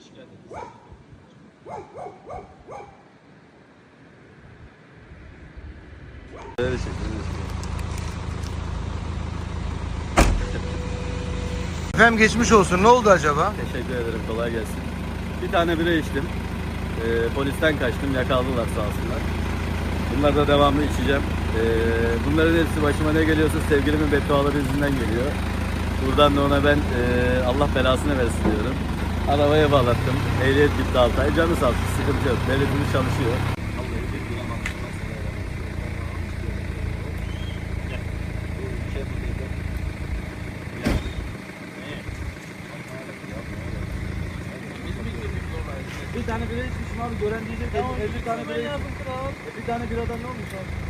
Hoş geldiniz. Öyle Efendim geçmiş olsun. Ne oldu acaba? Teşekkür ederim. Kolay gelsin. Bir tane bira içtim. Ee, polisten kaçtım. Yakaladılar sağ olsunlar. Bunları da devamlı içeceğim. Ee, bunların hepsi başıma ne geliyorsa sevgilimin bedduaları yüzünden geliyor. Buradan da ona ben e, Allah belasını versin diyorum. Arabaya bağlattım. Ehliyet gitti 6 ay. Canı sağ olsun. Sıkıntı yok. Devletimiz çalışıyor. Bir tane bira içmişim abi gören diyecek 50 tane bira içmişim. Bir tane biradan ne olmuş abi?